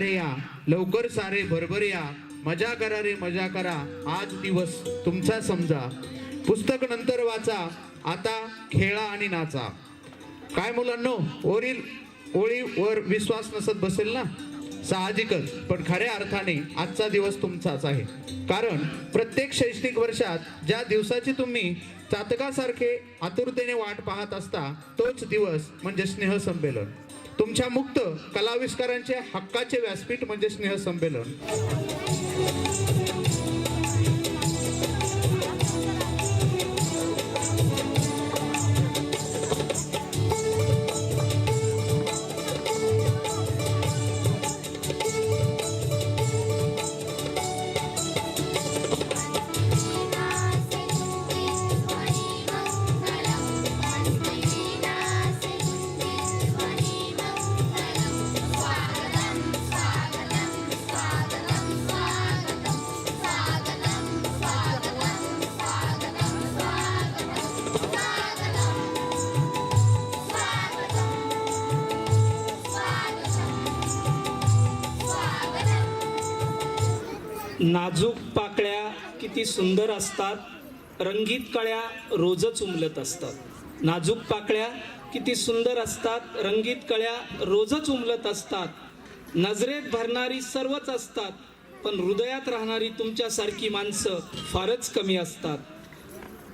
सारे या. लवकर सारे भरभर या. मजा करा रे मजा करा. आज दिवस तुमचा समजा. पुस्तक नंतर वाचा. आता खेळा आणि नाचा. काय मुलांनो ओरील ओळीवर विश्वास नसत बसेल ना? साहजिकच पण खऱ्या अर्थाने आजचा दिवस तुमचाच आहे. कारण प्रत्येक शैक्षणिक वर्षात ज्या दिवसाची तुम्ही चातकासारखे आतुरतेने वाट पाहत असता तोच दिवस म्हणजे स्नेहसंमेलन. तुमच्या मुक्त कलाविष्कारांचे हक्काचे व्यासपीठ म्हणजे स्नेहसंमेलन. नाजूक पाकळ्या किती सुंदर असतात. रंगीत कळ्या रोजच उमलत असतात. नाजूक पाकळ्या किती सुंदर असतात. रंगीत कळ्या रोजच उमलत असतात. नजरेत भरणारी सर्वच असतात. पण हृदयात राहणारी तुमच्यासारखी माणसं फारच कमी असतात.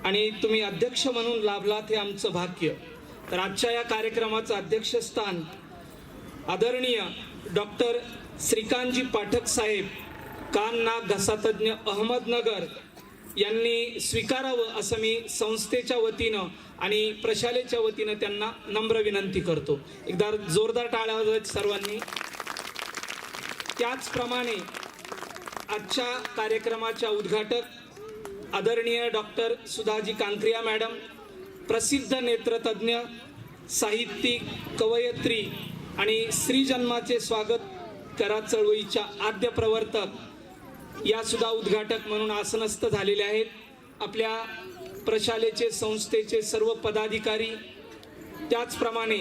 आणि तुम्ही अध्यक्ष म्हणून लाभलात हे आमचं भाग्य. तर आजच्या या कार्यक्रमाचं अध्यक्षस्थान आदरणीय डॉक्टर श्रीकांतजी पाठक साहेब कान घसातज्ञ अहमदनगर यांनी स्वीकारावं असं मी संस्थेच्या वतीनं आणि प्रशालेच्या वतीनं त्यांना नम्र विनंती करतो. एकदा जोरदार टाळ्या सर्वांनी. त्याचप्रमाणे आजच्या कार्यक्रमाच्या उद्घाटक आदरणीय डॉक्टर सुधाजी कांक्रिया मॅडम प्रसिद्ध नेत्रतज्ञ साहित्यिक कवयत्री आणि श्रीजन्माचे स्वागत करा चळवळीच्या आद्य प्रवर्तक या सुद्धा उद्घाटक म्हणून आसनस्थ झालेले आहेत. आपल्या प्रशालेचे संस्थेचे सर्व पदाधिकारी त्याचप्रमाणे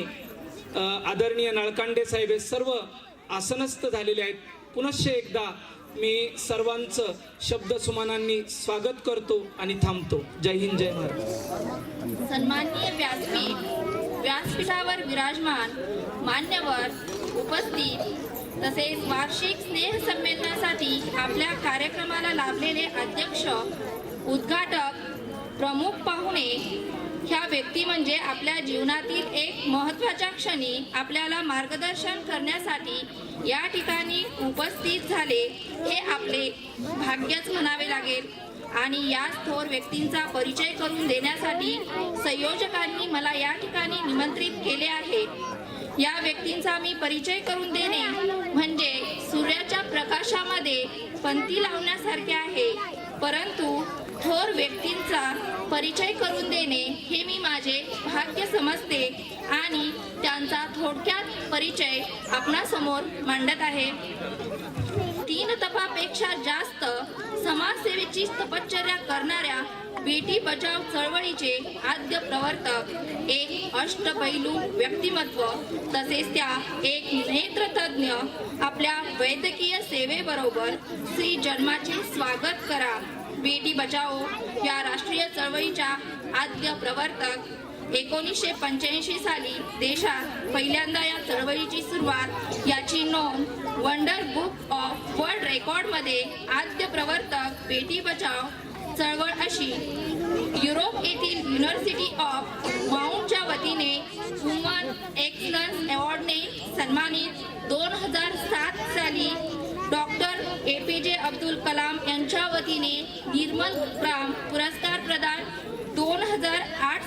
आदरणीय नळकांडे साहेब हे सर्व आसनस्थ झालेले आहेत. पुनश्च एकदा मी सर्वांचं शब्दसुमानांनी स्वागत करतो आणि थांबतो. जय हिंद जय महाराज सन्माननीय व्यासपीठ व्यासपीठावर विराजमान मान्यवर उपस्थित तसेच वार्षिक स्नेह संमेलनासाठी आपल्या कार्यक्रमाला लाभलेले अध्यक्ष उद्घाटक प्रमुख पाहुणे ह्या व्यक्ती म्हणजे आपल्या जीवनातील एक महत्त्वाच्या क्षणी आपल्याला मार्गदर्शन करण्यासाठी या ठिकाणी उपस्थित झाले हे आपले भाग्यच म्हणावे लागेल. आणि या थोर व्यक्तींचा परिचय करून देण्यासाठी संयोजकांनी मला या ठिकाणी निमंत्रित केले आहे. या व्यक्तींचा मी परिचय करून देणे म्हणजे सूर्याच्या प्रकाशामध्ये पंथी लावण्यासारखे आहे. परंतु थोर व्यक्तींचा परिचय करून देणे हे मी माझे भाग्य समजते आणि त्यांचा थोडक्यात परिचय आपणासमोर मांडत आहे. तीन तपापेक्षा जास्त समाजसेवेची तपश्चर्या करणाऱ्या बेटी बचाव चळवळीचे आद्य प्रवर्तक एक अष्टपैलू व्यक्तिमत्व तसेच त्या एक नेत्रतज्ञ आपल्या वैद्यकीय सेवेबरोबर श्री जन्माचे स्वागत करा. बेटी बचाओ या राष्ट्रीय चळवळीच्या आद्य प्रवर्तक एकोणीसशे पंच्याऐंशी साली देशात पहिल्यांदा या चळवळीची सुरुवात याची नोंद वंडर बुक ऑफ वर्ल्ड रेकॉर्डमध्ये आद्य प्रवर्तक बेटी बचाव चळवळ अशी. युरोप येथील युनिव्हर्सिटी ऑफ माउंटच्या वतीने वुमन एक्सलन्स अवॉर्डने सन्मानित दोन हजार सात साली डॉक्टर ए पी जे अब्दुल कलाम यांच्या वतीने निर्मल ग्राम पुरस्कार प्रदान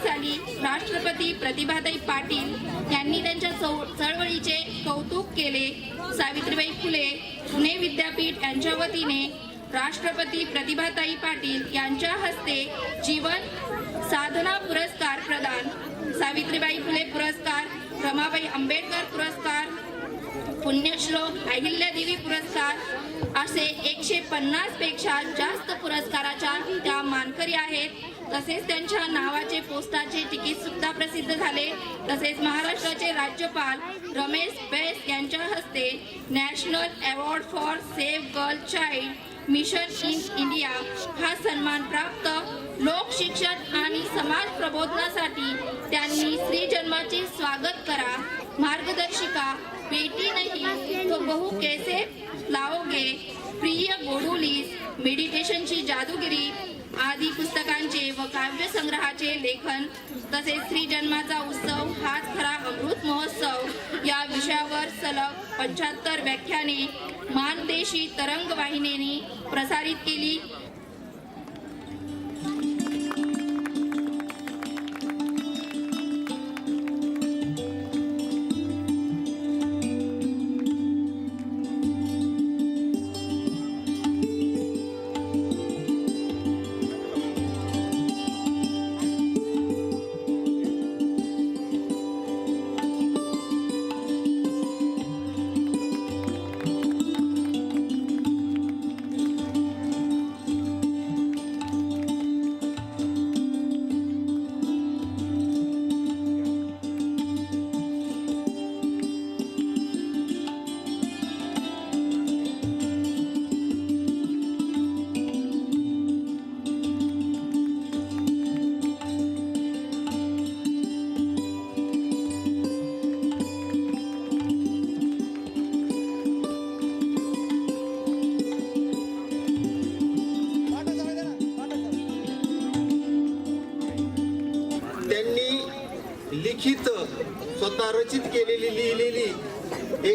साली राष्ट्रपती प्रतिभाताई पाटील यांनी त्यांच्या चळवळीचे कौतुक केले. सावित्रीबाई फुले पुणे विद्यापीठ यांच्या वतीने राष्ट्रपती प्रतिभाताई पाटील यांच्या हस्ते जीवन साधना पुरस्कार प्रदान. सावित्रीबाई फुले पुरस्कार रमाबाई आंबेडकर पुरस्कार पुण्यश्लोक अहिल्यादेवी पुरस्कार असे एक एकशे पन्नासपेक्षा जास्त पुरस्काराच्या त्या मानकरी आहेत. तसेच त्यांच्या नावाचे पोस्टाचे तिकीट सुद्धा प्रसिद्ध झाले. तसेच महाराष्ट्राचे राज्यपाल रमेश बेस यांच्या हस्ते national award for safe girl child mission in India हा सन्मान प्राप्त लोक शिक्षण आणि समाज प्रबोधनासाठी त्यांनी स्त्री जन्माचे स्वागत करा. मार्गदर्शिका बेटी नाही तो बहु कैसे लावोगे प्रिय गोडोलीस मेडिटेशनची जादूगिरी आदी पुस्तकांचे व काव्यसंग्रहाचे लेखन तसेच स्त्री जन्माचा उत्सव हाच खरा अमृत महोत्सव या विषयावर सलग पंच्याहत्तर व्याख्याने मानदेशी तरंग वाहिनीने प्रसारित केली.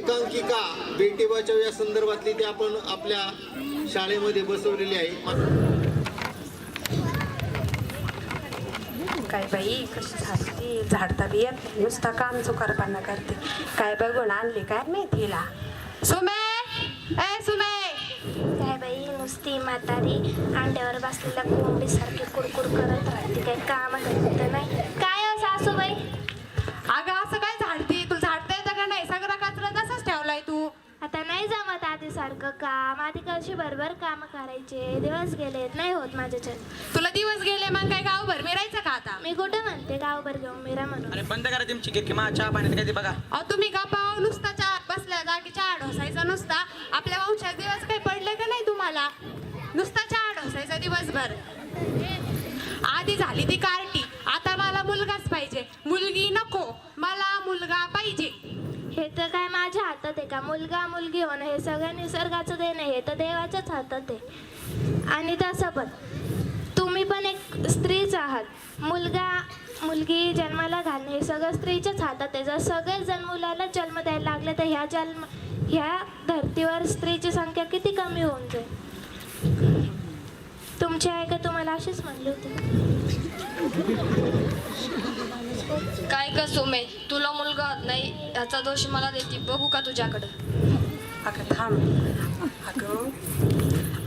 एकांकिका बेटी बचाव या संदर्भातली ते आपण आपल्या शाळेमध्ये बसवलेली आहे. काय बाई कशी झाली झाडता बी येत नाही नुसता काम चुकारपणा करते. काय बघून आणली काय माहितीला सुमे! ए सुमे! काय बाई नुसती म्हातारी अंड्यावर बसलेल्या कोंबडीसारखी कुडकुड करत राहते. काय काम तर नाही? सारखं काम आधी कशी बरोबर काम करायचे. दिवस गेलेत नाही होत माझ्याच्यात तुला दिवस गेले मग काय गावभर मिरायचं का आता? मी कुठं म्हणते गावभर घेऊन मिरा म्हणून. अरे बंद करा तुमची किरकिमा चहा पाण्यात काय ते बघा. अहो तुम्ही का पाव नुसता चहा बसल्या जागी चहा ढोसायचा नुसता. आपल्या वंशात दिवस काही पडले का नाही तुम्हाला? नुसता चहा ढोसायचा दिवसभर. आधी झाली ती कार्टी. आता मला मुलगाच पाहिजे. मुलगी नको मला मुलगा पाहिजे हे तर काय माझ्या हातात आहे का? मुलगा मुलगी होणं हे सगळं निसर्गाचं देणं आहे, हे तर देवाच्याच हातात आहे. आणि तसं पण तुम्ही पण एक स्त्रीच आहात. मुलगा मुलगी जन्माला घालणे हे सगळं स्त्रीच्याच हातात आहे. जर सगळेच जण मुलाला जन्म द्यायला लागले तर ह्या जन्म ह्या धर्तीवर स्त्रीची संख्या किती कमी होऊन जाईल? तुमची आहे का तुम्हाला अशीच म्हणली होती? काय ग सोमे तुला मुलगा होत नाही ह्याचा दोष मला देते बघू का तुझ्याकडं. अगं थांब. अगं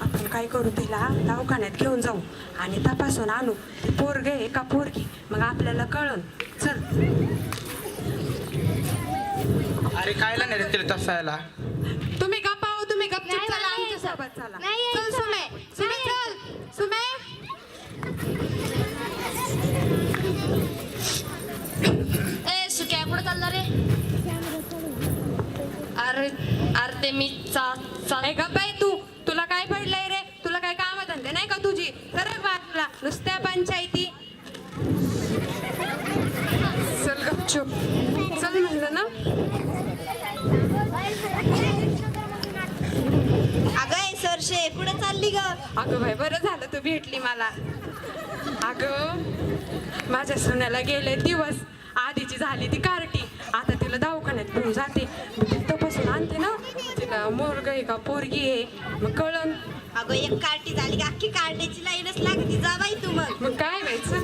आपण काय करू तिला? दवाखान्यात घेऊन जाऊ आणि तपासून आणू. ती पोरग आहे का पोरगी? मग आपल्याला कळन. चल. अरे कायला नाही रे तिला तसायला तुम्ही का पाहू तुम्ही गपचूप नाही, चला आमच्या. सोबत चला. नाही चल. सुमे. सुमे चल. सुमे. चालला रे अरे अरे ते मी गप्प बाई तू. तुला काय पडलंय रे? तुला काय काम धंदे नाही का तुझी? सरक बाजूला नुसत्या पंचायती. चल गपचूप चल म्हणलं ना? अगं सरशे कुठे चालली ग? अगं बाई बरं झालं तू भेटली मला. अगं माझ्या सोन्याला गेले दिवस. आधीची झाली ती कार्टी. आता तिला दवाखान्यात घेऊन जाते. तपासून आणते ना. तिला मोरग आहे का पोरगी आहे. मग कळन. अगं एक कार्टी झाली की अख्खी कार्टीची लाईनच लागती. जा बाई तू मग. मग काय व्हायचं?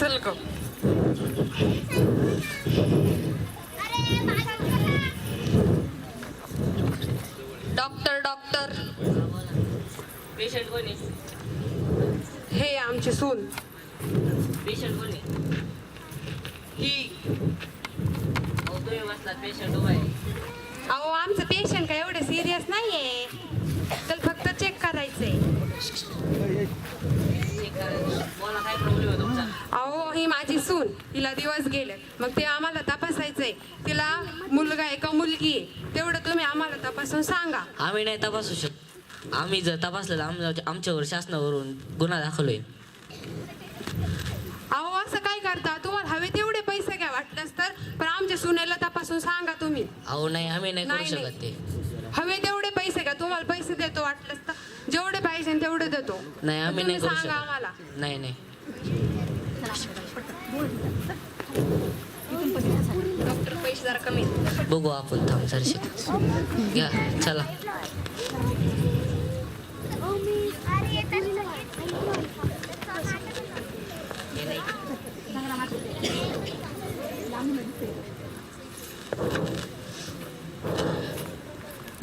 चल ग. Doctor doctor. पेशंट कोणी हे आमची सून. पेशंट कोणी ही. अहो तुम्ही तपासला पेशंट उभा आहे. अहो आमचं पेशंट काय एवढं सिरियस नाहीये. तर फक्त चेक करायचंय. चेक करायचं. बोला काय प्रॉब्लेम आहे तुमचा? अहो ही माझी सून. तिला दिवस गेले. मग ते आम्हाला तपासायचंय. तिला मुलगा आहे का मुलगी आहे तेवढं तुम्ही आम्हाला तपासून सांगा. आम्ही नाही तपासू शकत. आम्ही जर तपासलं तर आमच्या आमच्यावर शासनावरून गुन्हा दाखल होईल. अहो असं काय करता? तुम्हाला हवे तेवढे पैसे घ्या वाटलंच तर. पण आमच्या सुनेला तपासून सांगा तुम्ही. अहो नाही आम्ही नाही करू नाही, शकत ते. हवे तेवढे पैसे घ्या. तुम्हाला पैसे देतो वाटलंच तर. जेवढे पाहिजे तेवढे देतो. नाही आम्ही तुम्ही नाही करू सांगा आम्हाला. शकत नाही नाही. डॉक्टर पैसे जरा कमी बघू आपण थांब सरशी घ्या चला.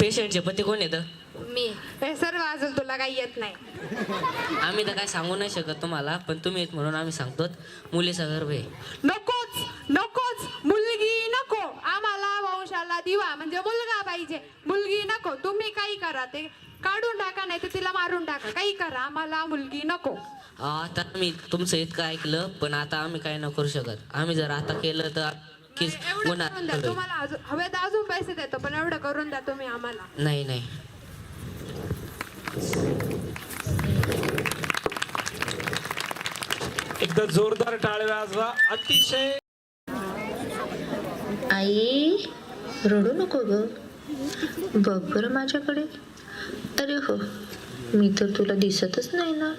पेशंटचे पती कोण येतं मी. हे सर्व अजून तुला काही येत नाही. आम्ही तर काय सांगू नाही शकत तुम्हाला पण तुम्ही येत म्हणून आम्ही सांगतो. मुलीचा गर्भ आहे नकोच नकोच. मुलगी नको. आम्हाला वंशाला दिवा. म्हणजे मुलगा पाहिजे. मुलगी नको. तुम्ही काही करा ते. काढून टाका नाही तर तिला मारून टाका. काही करा. आम्हाला मुलगी नको. आता आम्ही तुमचं इतकं ऐकलं पण आता आम्ही काय न करू शकत. आम्ही जर आता केलं तर गुन्हा दाखल होईल. तुम्हाला अजून हवे तर अजून पैसे देतो पण एवढं करून द्या तुम्ही आम्हाला. नाही नाही. एकदा जोरदार टाळे वाजवा. अतिशय आई रडू नको ग. बघ बरं माझ्याकडे. अरे हो मी तर तुला दिसतच नाही ना.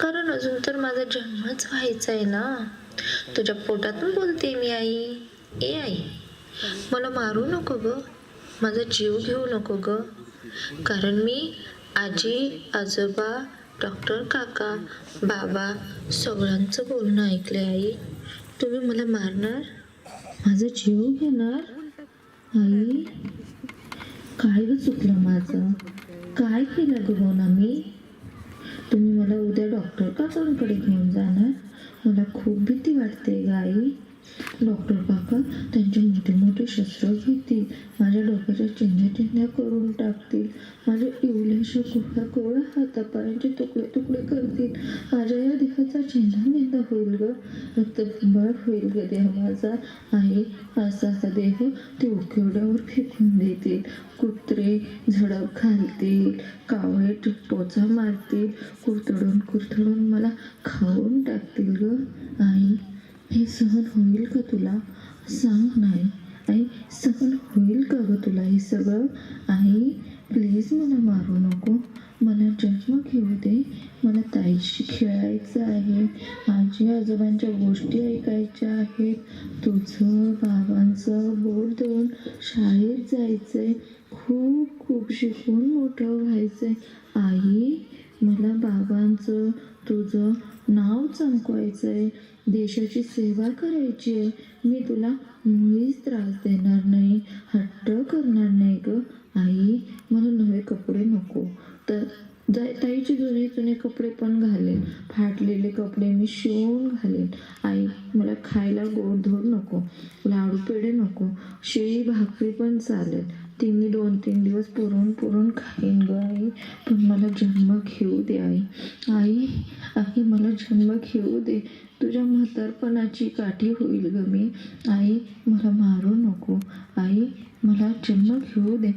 कारण अजून तर माझा जन्मच व्हायचा आहे ना. तुझ्या पोटातून बोलते मी आई. ए आई मला मारू नको ग. माझा जीव घेऊ नको ग. कारण मी आजी आजोबा डॉक्टर काका बाबा सगळ्यांचं बोलणं ऐकले आई. तुम्ही मला मारणार? माझा जीव घेणार? आई काय ग चुकलं माझं? काय केलं ग हो ना मी? तुम्ही मला उद्या डॉक्टर काकांकडे घेऊन जाणार? मला खूप भीती वाटते गाई. आई डॉक्टर काका त्यांचे मोठे मोठे शस्त्र घेतील माझ्या डोक्याच्या चिंध्या चिंध्या करून टाकतील. माझ्या इवल्याच्या कुठल्या कोळ्या हातापायांचे तुकडे तुकडे करतील. माझ्या या देहाचा चिंधा चिंधा होईल ग. रक्तबळ होईल ग देह माझा. आहे असा असा देह ते उकेवड्यावर फेकून देतील. कुत्रे झडप घालतील. कावळे टिपटोचा मारतील. कुरतडून कुरतडून मला खाऊन टाकतील ग. आई हे सहन होईल का तुला? सांग नाही. आई सहन होईल का ग तुला हे सगळं? आई प्लीज मला मारू नको. मला जन्म घेऊ दे. मला ताईशी खेळायचं आहे. आजी आजोबांच्या गोष्टी ऐकायच्या आहेत. तुझं बाबांचं बोट धरून शाळेत जायचं आहे खूप खूप शिकून मोठं व्हायचं आहे आई मला बाबांचं तुझं नाव चमकवायचंय. देशाची सेवा करायची आहे. मी तुला मुळीच त्रास देणार नाही. हट्ट करणार नाही ग. आई मला नवे कपडे नको. तर ताईचे जुने जुने कपडे पण घालेन. फाटलेले कपडे मी शिवून घालेन. आई मला खायला गोडधोड नको. लाडू पेढे नको. शेळी भाकरी पण चालेल. तिन्ही दोन तीन दिवस पुरून पुरून खाईन ग आई. पण मला जन्म घेऊ दे आई. आई आई मला जन्म घेऊ दे. तुझ्या म्हातारपणाची काठी होईल ग मी. आई मला मारू नको. आई मला जन्म घेऊ दे.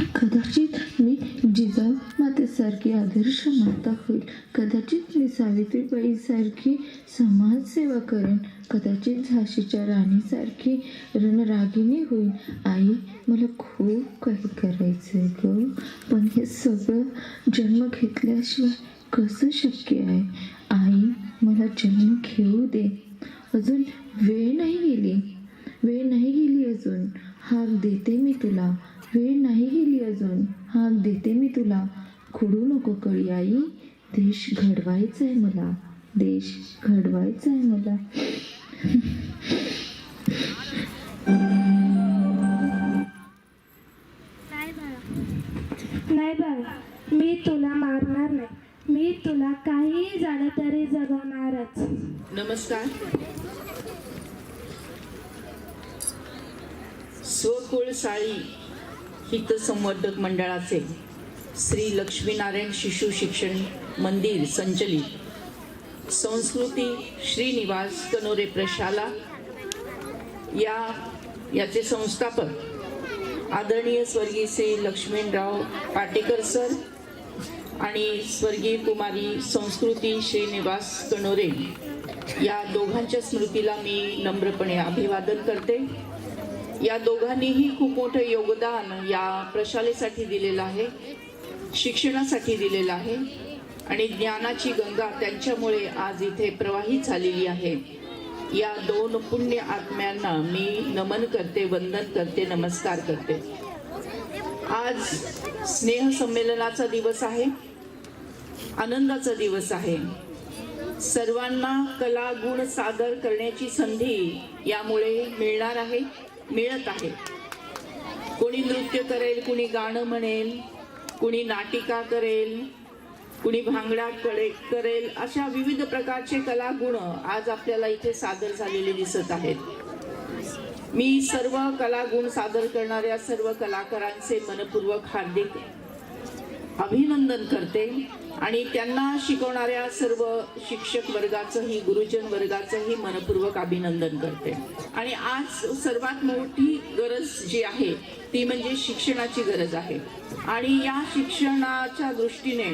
कदाचित मी जिजाऊ मातेसारखी आदर्श माता होईल. कदाचित मी सावित्रीबाईसारखी समाजसेवा करेन. कदाचित झाशीच्या राणीसारखी रणरागिणी होईल आई मला खूप काही करायचं आहे ग पण हे सगळं जन्म घेतल्याशिवाय कसं शक्य आहे? आई मला जन्म घेऊ दे. अजून वेळ नाही गेली. वेळ नाही गेली अजून. हाक देते मी तुला. वेळ नाही गेली अजून. हाक देते मी तुला. खुडू नको कळी आई. देश घडवायचा आहे मला. देश घडवायचा आहे मला. नाही बाळा. मी तुला मारणार नाही. मी तुला काहीही झालं तरी जगवणारच नमस्कार. स्वकुळ साळी हितसंवर्धक मंडळाचे श्री लक्ष्मीनारायण शिशु शिक्षण मंदिर संचलित. संस्कृती श्रीनिवास कनोरे प्रशाला या याचे संस्थापक. आदरणीय स्वर्गीय श्री लक्ष्मीणराव पाटेकर सर आणि स्वर्गीय कुमारी संस्कृती श्रीनिवास कनोरे. या दोघांच्या स्मृतीला मी नम्रपणे अभिवादन करते. या दोघांनीही खूप मोठं योगदान या प्रशालेसाठी दिलेलं आहे शिक्षणासाठी दिलेलं आहे आणि ज्ञानाची गंगा त्यांच्यामुळे आज इथे प्रवाहित झालेली आहे. या दोन पुण्य आत्म्यांना मी नमन करते वंदन करते नमस्कार करते. आज स्नेह संमेलनाचा दिवस आहे आनंदाचा दिवस आहे. सर्वांना कला गुण सादर करण्याची संधी यामुळे मिळणार आहे. मिळत आहे. कोणी नृत्य करेल कुणी गाणं म्हणेल कुणी नाटिका करेल कुणी भांगडा कडे करेल अशा विविध प्रकारचे कलागुण आज आपल्याला इथे सादर झालेले दिसत आहेत. मी सर्व कलागुण सादर करणाऱ्या सर्व कलाकारांचे मनपूर्वक हार्दिक अभिनंदन करते. आणि त्यांना शिकवणाऱ्या सर्व शिक्षक वर्गाचंही गुरुजन वर्गाचंही मनपूर्वक अभिनंदन करते. आणि आज सर्वात मोठी गरज जी आहे ती म्हणजे शिक्षणाची गरज आहे. आणि या शिक्षणाच्या दृष्टीने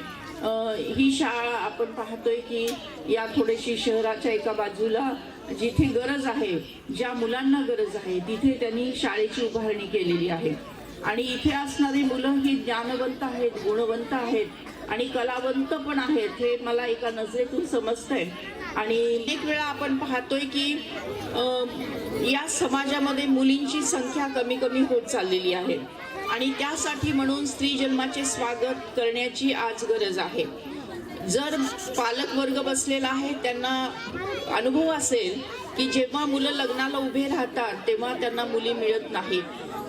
ही शाळा आपण पाहतोय की या थोडीशी शहराच्या एका बाजूला जिथे गरज आहे ज्या मुलांना गरज आहे तिथे त्यांनी शाळेची उभारणी केलेली आहे. आणि इथे असणारी मुलं ही ज्ञानवंत आहेत गुणवंत आहेत आणि कलावंत पण आहेत हे मला एका नजरेतून समजतंय. आणि एक वेळा आपण पाहतोय की या समाजामध्ये मुलींची संख्या कमी कमी होत चाललेली आहे. आणि त्यासाठी म्हणून स्त्री जन्माचे स्वागत करण्याची आज गरज आहे. जर पालक वर्ग बसलेला आहे त्यांना अनुभव असेल की जेव्हा मुलं लग्नाला उभे राहतात तेव्हा त्यांना मुली मिळत नाहीत.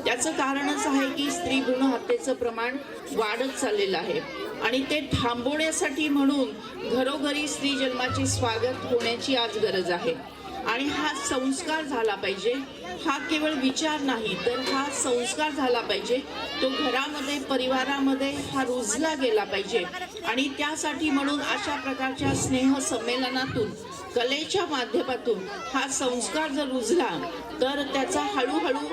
त्याचं कारणच आहे की स्त्री भ्रूण हत्येचं प्रमाण वाढत चाललेलं आहे. आणि ते थांबवण्यासाठी म्हणून घरोघरी स्त्री जन्माचे स्वागत होण्याची आज गरज आहे. आणि हा संस्कार झाला पाहिजे. हा केवळ विचार नाही तर हा संस्कार झाला पाहिजे. तो घरामध्ये परिवारामध्ये हा रुजला गेला पाहिजे. आणि त्यासाठी म्हणून अशा प्रकारच्या स्नेह संमेलनातून कलेच्या माध्यमातून हा संस्कार जर रुजला तर त्याचा हळूहळू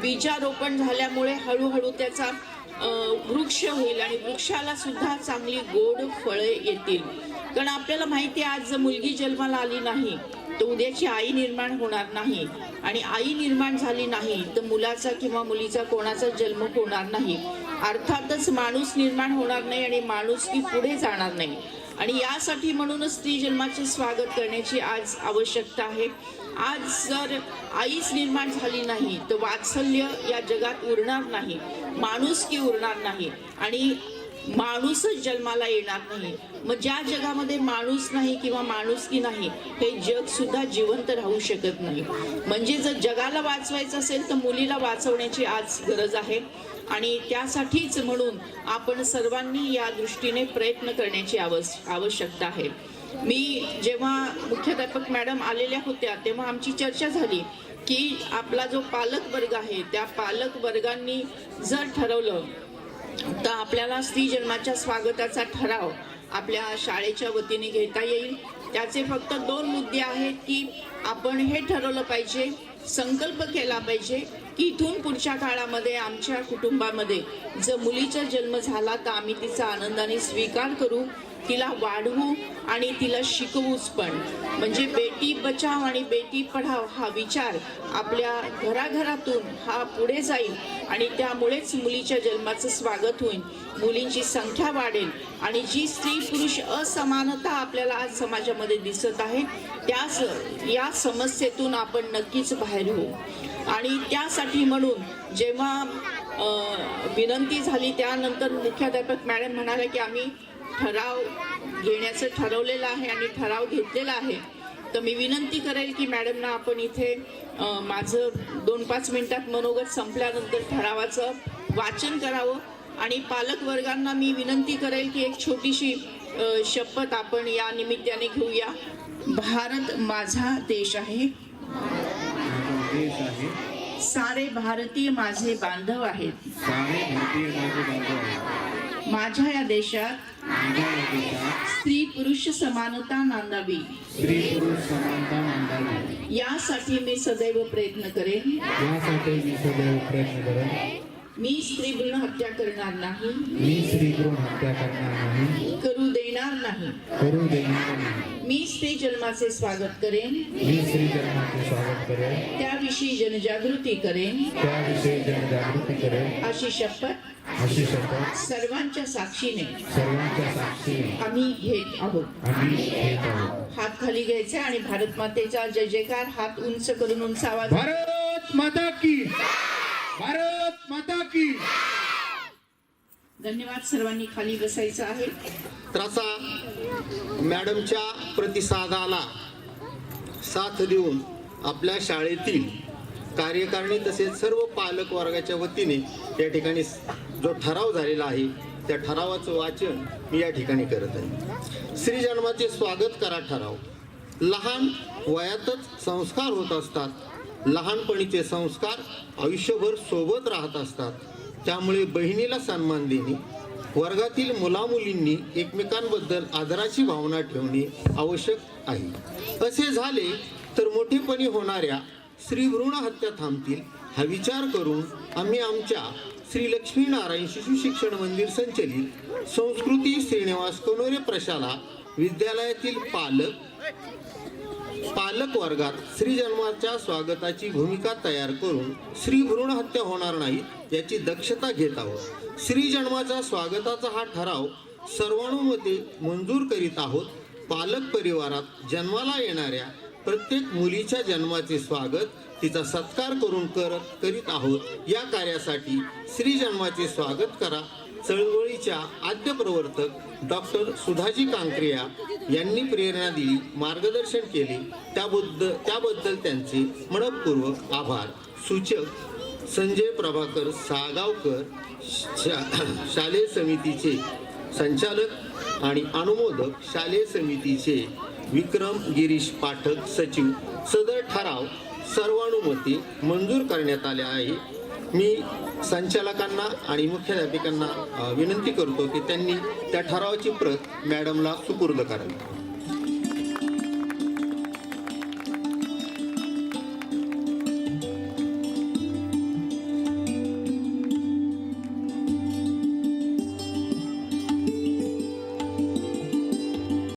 बीजारोपण झाल्यामुळे हळूहळू त्याचा वृक्ष होईल आणि वृक्षाला सुद्धा चांगली गोड फळे येतील. कारण आपल्याला माहिती आहे आज जर मुलगी जन्माला आली नाही तर उद्याची आई निर्माण होणार नाही. आणि आई निर्माण झाली नाही तर मुलाचा किंवा मुलीचा कोणाचा जन्म होणार नाही. अर्थातच माणूस निर्माण होणार नाही आणि माणूस की पुढे जाणार नाही. आणि यासाठी म्हणूनच स्त्री जन्माचे स्वागत करण्याची आज आवश्यकता आहे. आज जर आईच निर्माण झाली नाही तर वात्सल्य या जगात उरणार नाही. माणूस की उरणार नाही. आणि माणूसच जन्माला येणार नाही. मग ज्या जगामध्ये माणूस नाही किंवा माणुसकी नाही हे जग सुद्धा जिवंत राहू शकत नाही. म्हणजे जर जगाला वाचवायचं असेल तर मुलीला वाचवण्याची आज गरज आहे. आणि त्यासाठीच म्हणून आपण सर्वांनी या दृष्टीने प्रयत्न करण्याची आवश आवश्यकता आहे. मी जेव्हा मुख्याध्यापक मॅडम आलेल्या होत्या तेव्हा आमची चर्चा झाली की आपला जो पालक वर्ग आहे त्या पालक वर्गांनी जर ठरवलं तर आपल्याला स्त्री जन्माच्या स्वागताचा ठराव आपल्या शाळेच्या वतीने घेता येईल. त्याचे फक्त दोन मुद्दे आहेत की आपण हे ठरवलं पाहिजे संकल्प केला पाहिजे इथून पुढच्या काळामध्ये आमच्या कुटुंबामध्ये जर मुलीचा जन्म झाला तर आम्ही तिचा आनंदाने स्वीकार करू. तिला वाढवू आणि तिला शिकवूच पण. म्हणजे बेटी बचाव आणि बेटी पढाव हा विचार आपल्या घराघरातून हा पुढे जाईल आणि त्यामुळेच मुलीच्या जन्माचं स्वागत होईल. मुलींची संख्या वाढेल आणि जी स्त्री पुरुष असमानता आपल्याला आज समाजामध्ये दिसत आहे त्याच या समस्येतून आपण नक्कीच बाहेर होऊ आणि त्यासाठी म्हणून जेव्हा विनंती झाली त्यानंतर मुख्याध्यापक मॅडम म्हणाल्या की आम्ही ठराव घेण्याचं ठरवलेलं आहे आणि ठराव घेतलेला आहे. तर मी विनंती करेल की मॅडमना आपण इथे माझं दोन पाच मिनिटात मनोगत संपल्यानंतर ठरावाचं वाचन करावं आणि पालक वर्गांना मी विनंती करेल की एक छोटीशी शपथ आपण या निमित्ताने घेऊया. भारत माझा देश आहे. सारे भारतीय माझे बांधव आहेत. सारे भारतीय माझे बांधव आहेत. माझ्या या देशात माझ्या या देशात स्त्री पुरुष समानता नांदावी. स्त्री पुरुष समानता मांडावी यासाठी मी सदैव प्रयत्न करेन. यासाठी मी सदैव प्रयत्न करेन. मी स्त्री भ्रूण हत्या करणार नाही. मी स्त्री भ्रूण हत्या करणार नाही. करू देणार नाही मी स्त्री जन्माचे स्वागत करेन. मी स्त्री जन्माचे स्वागत करेन. त्याविषयी जनजागृती करेन. त्याविषयी जनजागृती करेन. अशी शपथ अशी शपथ सर्वांच्या साक्षीने सर्वांच्या साक्षीने आम्ही घेत आहोत. आम्ही घेत आहोत. हात खाली घ्यायचे आणि भारत मातेचा जय जयकार. हात उंच करून उंच आवाज भारत माता की. भारत माता की. धन्यवाद सर्वांनी खाली बसायचं आहे. तर असा मॅडमच्या प्रतिसादाला साथ देऊन आपल्या शाळेतील कार्यकारिणी तसेच सर्व पालक वर्गाच्या वतीने या ठिकाणी जो ठराव झालेला आहे त्या ठरावाचं वाचन मी या ठिकाणी करत आहे. श्री जन्माचे स्वागत करा ठराव. लहान वयातच संस्कार होत असतात. लहानपणीचे संस्कार आयुष्यभर सोबत राहत असतात. त्यामुळे बहिणीला सन्मान देणे वर्गातील मुलामुलींनी एकमेकांबद्दल आदराची भावना ठेवणे आवश्यक आहे. असे झाले तर मोठेपणी होणाऱ्या श्री भ्रूण हत्या थांबतील हा विचार करून आम्ही आमच्या श्री लक्ष्मीनारायण शिशु शिक्षण मंदिर संचलित संस्कृती श्रीनिवास कनोरे प्रशाला विद्यालयातील पालक पालक वर्गात श्री जन्माच्या स्वागताची भूमिका तयार करून श्री भ्रूण हत्या होणार नाही याची दक्षता घेत आहोत. श्री जन्माच्या स्वागताचा हा ठराव सर्वानुमते मंजूर करीत आहोत. पालक परिवारात जन्माला येणाऱ्या प्रत्येक मुलीच्या जन्माचे स्वागत तिचा सत्कार करून करत करीत आहोत. या कार्यासाठी श्री जन्माचे स्वागत करा. चळवळीच्या आद्य प्रवर्तक डॉक्टर सुधाजी कांक्रिया यांनी प्रेरणा दिली मार्गदर्शन केले. त्याबद्दल त्याबद्दल त्यांचे मनपूर्वक आभार. सूचक संजय प्रभाकर सागावकर शा शालेय समितीचे संचालक आणि अनुमोदक शालेय समितीचे विक्रम गिरीश पाठक सचिव सदर ठराव सर्वानुमते मंजूर करण्यात आले आहे. मी संचालकांना आणि मुख्याध्यापिकांना विनंती करतो की त्यांनी त्या ठरावाची प्रत मॅडमला सुपूर्द करावी.